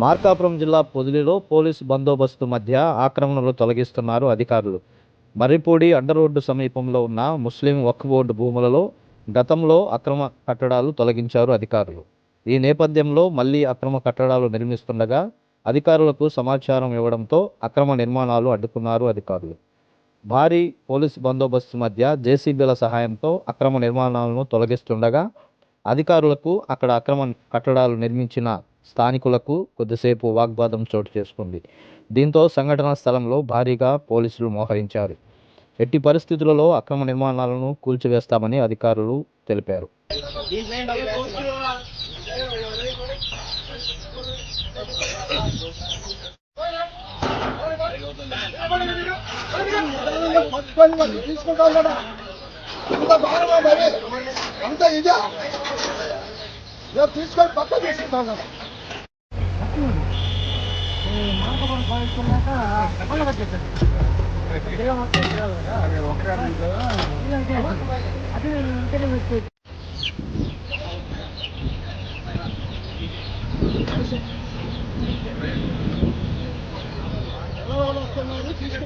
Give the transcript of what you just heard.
మార్కాపురం జిల్లా పొదిలిలో పోలీసు బందోబస్తు మధ్య ఆక్రమణలు తొలగిస్తున్నారు అధికారులు. మర్రిపూడి అడ్డరోడ్డు సమీపంలో ఉన్న ముస్లిం వక్ఫ్ బోర్డు భూములలో గతంలో అక్రమ కట్టడాలు తొలగించారు అధికారులు. ఈ నేపథ్యంలో మళ్ళీ అక్రమ కట్టడాలు నిర్మిస్తుండగా అధికారులకు సమాచారం ఇవ్వడంతో అక్రమ నిర్మాణాలు అడ్డుకున్నారు అధికారులు. భారీ పోలీసు బందోబస్తు మధ్య జేసీబీల సహాయంతో అక్రమ నిర్మాణాలను తొలగిస్తుండగా అధికారులకు అక్కడ అక్రమ కట్టడాలు నిర్మించిన స్థానికులకు కొద్దిసేపు వాగ్వాదం చోటు చేసుకుంది. దీంతో సంఘటనా స్థలంలో భారీగా పోలీసులు మోహరించారు. ఎట్టి పరిస్థితులలో అక్రమ నిర్మాణాలను కూల్చివేస్తామని అధికారులు తెలిపారు. తీసుకుంటా ఉన్నాడా మార్కపురం కాలేజ్ వెళ్ళాక డబ్బులు వచ్చేసాను అదే నేను ఇంటర్వ్యూ వచ్చేసి వస్తున్నారు